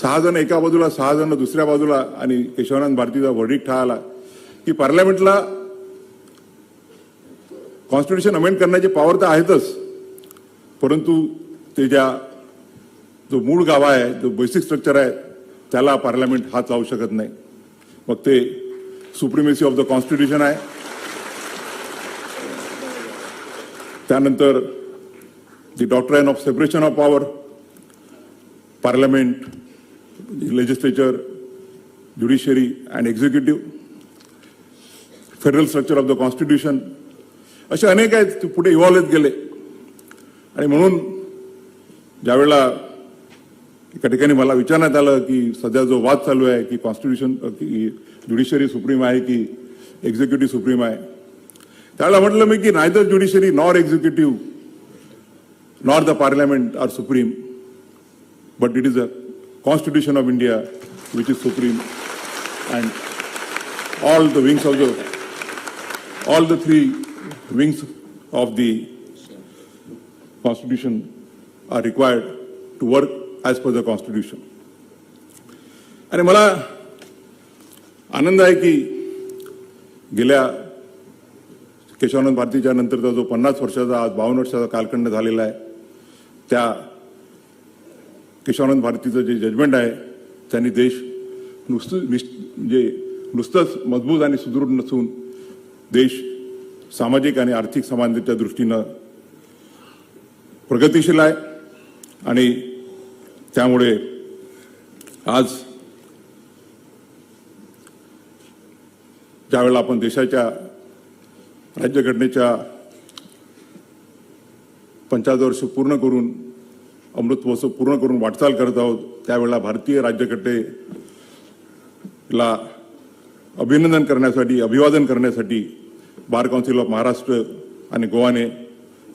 सहा जण एका बाजूला सहा जण दुसऱ्या बाजूला आणि केशवानंद भारतीचा वर्डिक हा आला की पार्लमेंटला कॉन्स्टिट्यूशन अमेंड करण्याची पॉवर तर आहेतच. परंतु ते ज्या जो मूळ गावा आहे जो बेसिक स्ट्रक्चर आहे त्याला पार्लमेंट हात लावू शकत नाही. मग ते सुप्रिमेसी ऑफ द कॉन्स्टिट्यूशन आहे. त्यानंतर the doctrine of separation of power parliament legislature judiciary and executive federal structure of the constitution असे अनेक आहेत ते पुढे इव्हॉल्व गेले. आणि म्हणून ज्यावेळेला एका ठिकाणी मला विचारण्यात आलं की सध्या जो वाद चालू आहे की कॉन्स्टिट्यूशन की ज्युडिशियरी सुप्रीम आहे की एक्झिक्युटिव्ह सुप्रीम आहे त्यावेळेला म्हटलं मी की neither judiciary nor executive nor the parliament are supreme but it is a constitution of India which is supreme and all the wings of the, all the three wings of the constitution are required to work as per the constitution. आणि मला आनंद आहे की गेल्या केशवानंद भारतीच्या नंतरचा जो पन्नास वर्षाचा आज बावन्न वर्षाचा कालखंड झालेला आहे त्या केशवानंद भारतीचं जे जजमेंट आहे त्यांनी देश नुसतं निश म्हणजे नुसतंच मजबूत आणि सुदृढ नसून देश सामाजिक आणि आर्थिक समानतेच्या दृष्टीनं प्रगतिशील आहे. आणि त्यामुळे आज ज्यावेळेला आपण देशाच्या राज्यघटनेच्या पंचाहत्तर वर्ष पूर्ण करून अमृत महोत्सव पूर्ण करून वाटचाल करत आहोत. त्यावेळेला भारतीय राज्यघटनेला अभिनंदन करण्यासाठी अभिवादन करण्यासाठी बार काउन्सिल ऑफ महाराष्ट्र आणि गोवाने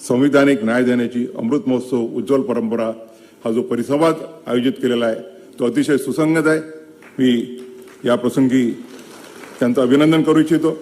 संविधानिक न्याय देण्याची अमृत महोत्सव उज्ज्वल परंपरा हा जो परिसंवाद आयोजित केलेला आहे तो अतिशय सुसंगत आहे. मी या प्रसंगी त्यांचं अभिनंदन करू इच्छितो.